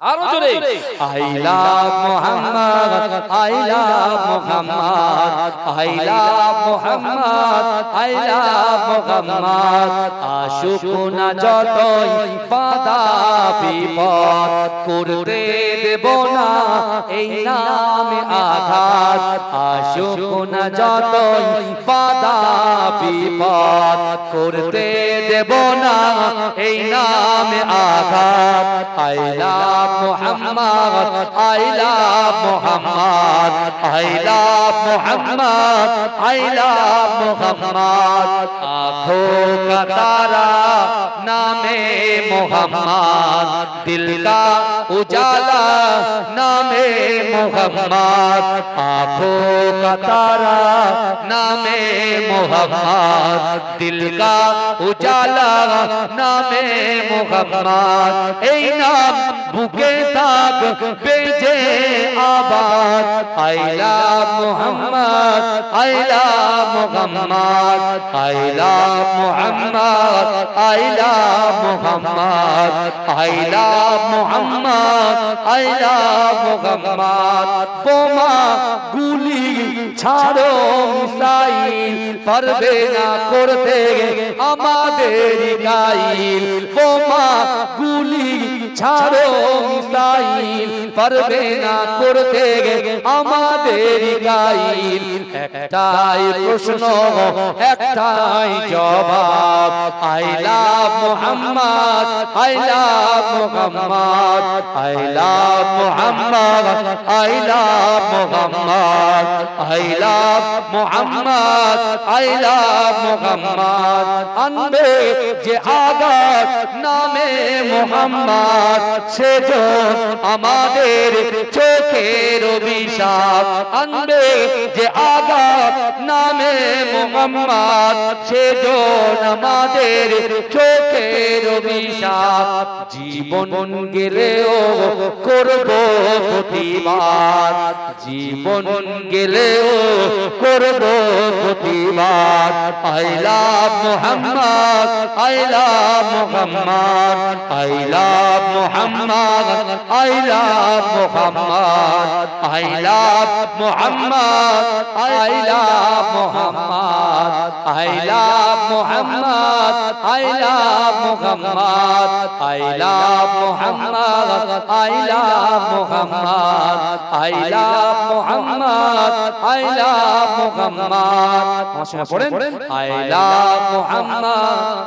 আরও জোরে। I love Muhammad I love Muhammad I love Muhammad I love Muhammad. আশুকুনা যতই পাতা বিপদ করতে দেব না এই নামে আঘাত। আশুকুনা যতই পাতা বিপদ করতে দেব না এই নামে আঘাত। I love Muhammad, I love Muhammad, I love Muhammad, I love Muhammad. আঁখো কা তারা নামে মোহাম্মদ দিল উজালা নামে মোহাম্মদ। আঁখো কা নামে মোহাম্মদ দিল উজালা নামে মোহাম্মদ। এই নাম বুকে تک بیجے آباد آئلہ محمد آئلہ محمد آئلہ محمد آئلہ محمد آئلہ محمد آئلہ محمد বোমা গুলি ছাড়ো মিসাইল পারবে না করতে আমাদের গাইল বোমা গুলি ছাড়ো পারবে না করতে আমাদের কাইল একটাই প্রশ্ন, একটাই জবাব, I Muhammad Muhammad Muhammad Muhammad Muhammad Muhammad. আনবে যে আগাত নামে মোহাম্মদ, সে আমাদের চোখের অভিশাপ আনবে যে আগাত নামে মোহাম্মদ সেজন আমাদের চোখের অভিশাপ, জীবন গেলেও করব প্রতিবাদ। জীবন গেলেও করব প্রতিবাদ। আইলা মোহাম্মদ আইলা মোহাম্মদ আইলা মোহাম্মদ আইলা মোহাম্মদ আইলা মোহাম্মদ আইলা মোহাম্মদ আইলা মোহাম্মদ আইলা মোহাম্মদ আইলা মোহাম্মদ আইলা মোহাম্মদ আইলা মোহাম্মদ আইলা মোহাম্মদ। পড়েন পড়েন আইলা মোহাম্মদ।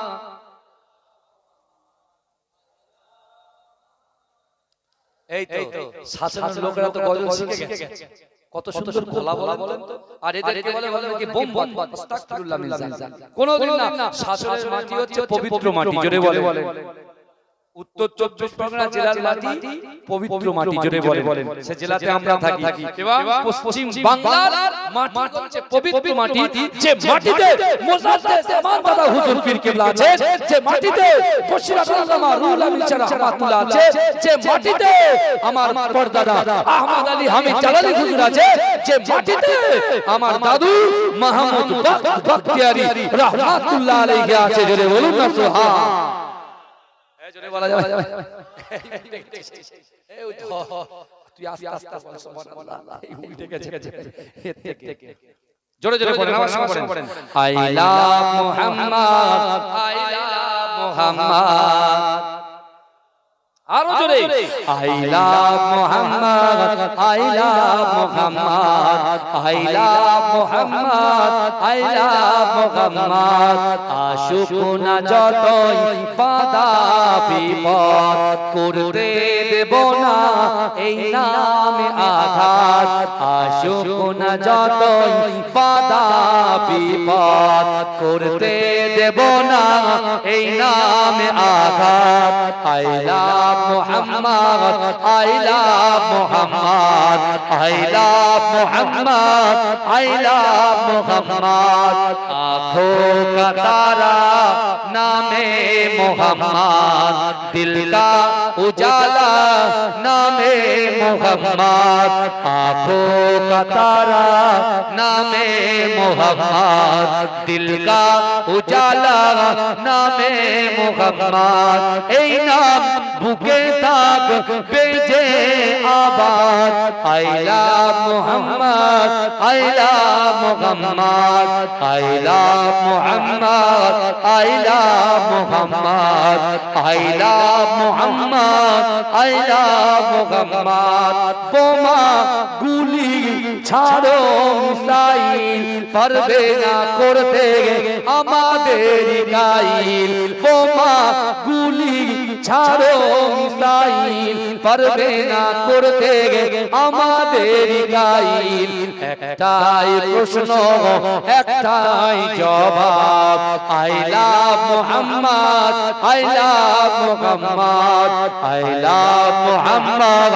এই তো সাসানের লোকেরা তো গজল শিখে গেছে? কত সুন্দর খোলা বলা বলেন তো? আর এদেরকে বলে বলে কি বোম বোম আস্তাগফিরুল্লাহ মিজান কোনদিন না শাসনের মাটি হচ্ছে পবিত্র মাটি জোরে বলে উত্তর চব্বিশ পরগনা জেলার মাটি পবিত্র মাটি জোরে বলে সে জেলাতে আমরা থাকি। পশ্চিম বাংলার মাটি হচ্ছে পবিত্র মাটি। যে মাটিতে মোজাদ্দেদ আমার দাদা হুজুর পীর কিবলা আছে। যে মাটিতে বশিরা আল্লামা রুহুল আমিন রাহমাতুল্লাহ আছে। যে মাটিতে আমার পরদাদা আহমদ আলী হামিদ জালালি হুজুর আছে। যে মাটিতে আমার দাদু মাহমুদ বখতিয়ারি রাহমাতুল্লাহ আলাইহি আছে। জোরে বলুন না সুবহান। জোরে জোরে পড়েন I love Muhammad I love Muhammad. জোরে আইলা মোহাম্মদ আইলা মোহাম্মদ আইলা মোহাম্মদ আইলা মোহাম্মদ। আশুকুনা যতই পাদা বিপদ করতে দেব না এই নামে আঘাত আশুক না যতই বাধা বিপদ করতে দেব না এই নামে আঘাত I love Mohammad I love Mohammad I love Mohammad I love Mohammad आंखों का तारा नामे मोहम्मद दिल का उजाला नामे मोहम्मद आंखों का तारा नामे मोहम्मद दिल का उजाला नामे मोहम्मद এই নাম বুকে থাক বেজে আবাদ। আইলা মোহাম্মদ আইলা মোহাম্মদ আইলা মোহাম্মদ আইলা মোহাম্মদ আইলা মোহাম্মদ আইলা মোহাম্মদ। বোমা গুলি ছাড়ো মিসাইল, পারবে না করতে আমাদের গাইল। বোমা গুলি ছাড়ো মিসাইল পারবে না করতে আমাদের গাইল একটাই প্রশ্ন, একটাই জবাব আইলা মোহাম্মদ আইলা মোহাম্মদ আইলা মোহাম্মদ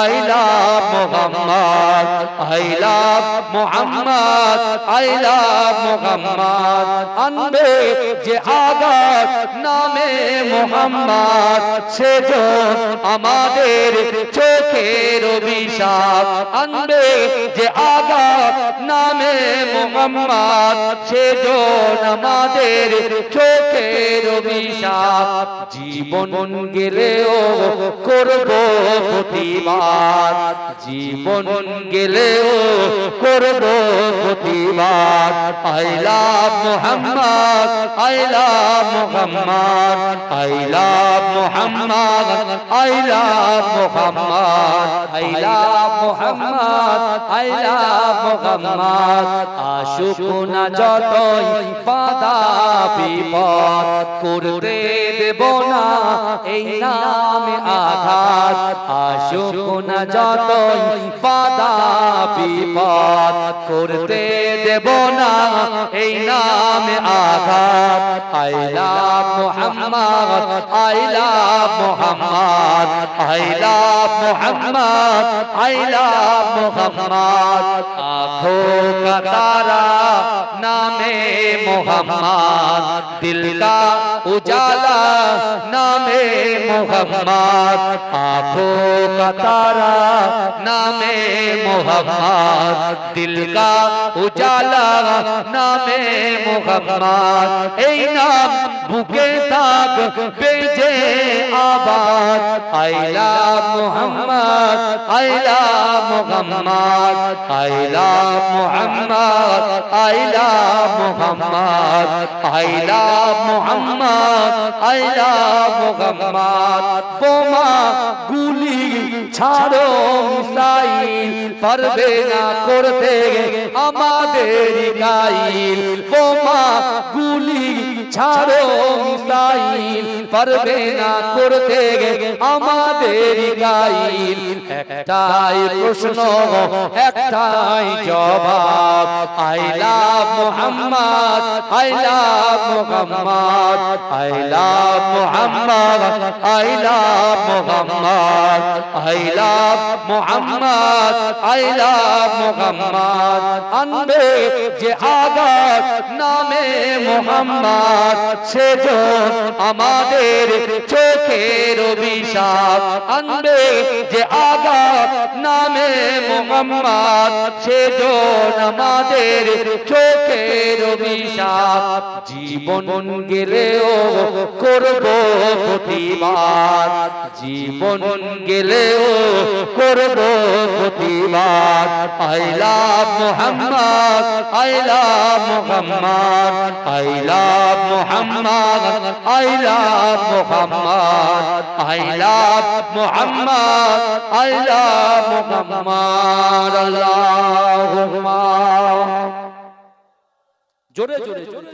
আইলা মোহাম্মদ আইলা মোহাম্মদ আইলা মোহাম্মদ। আনবে যে আগাত নামে মোহাম্মদ সেজন আমাদের চোখের অভিশাপ আনবে যে আগাত নামে মোহাম্মদ সেজন আমাদের চোখের অভিশাপ। জীবন গেলেও করব প্রতিবাদ। জীবন গেলেও করব প্রতিবাদ। আইলা মোহাম্মদ আইলা মোহাম্মদ আইলা মোহাম্মদ আইলা মোহাম্মদ। আইলা মোহাম্মদ আইলা মোহাম্মদ, আশুক না যতই বাধা বিপদ করতে দেব না, এই নামে আঘাত। আশুক না যতই বাধা বিপদ করতে দেব না, এই নামে আঘাত। আইলা মোহাম্মদ আইলা মোহাম্মদ আইলা মোহাম্মদ আইলা মোহাম্মদ আঁখো का तारा नामे मोहम्मद दिल का उजाला नामे मोहम्मद आंखों का तारा नामे मोहम्मद दिल का उजाला नामे मोहम्मद এই নাম বুকে থাক বেজে আবাদ আইলা মোহাম্মদ আইলা মোহাম্মদ আইলা মোহাম্মদ আইলা মোহাম্মদ আইলা মোহাম্মদ আইলা মোহাম্মদ বোমা গুলি ছাড়ো মিসাইল, পারবে না করতে আমাদের গাইল। বোমা গুলি ছাড়ো মিসাইল, পারবে না করতে আমাদের গাইল। একটাই প্রশ্ন, একটাই জবাব আইলা মোহাম্মদ আইলা মোহাম্মদ আইলা মোহাম্মদ আইলা মোহাম্মদ আইলা মোহাম্মদ আইলা মোহাম্মদ। আনবে যে আগাত নামে মোহাম্মদ সেজন আমাদের চোখের অভিশাপ। আনবে যে আগাত নামে মোহাম্মদ সেজন আমাদের চোখের অভিশাপ। জীবন গেলেও করব প্রতিবাদ। জীবন গেলেও করব প্রতিবাদ। আইলা মোহাম্মদ আইলা মোহাম্মদ আইলা মোহাম্মদ আইলা মোহাম্মদ আইলা মোহাম্মদ আইলা মোহাম্মদ, আল্লাহুম্মা। জোরে জোরে জোরে। জোরে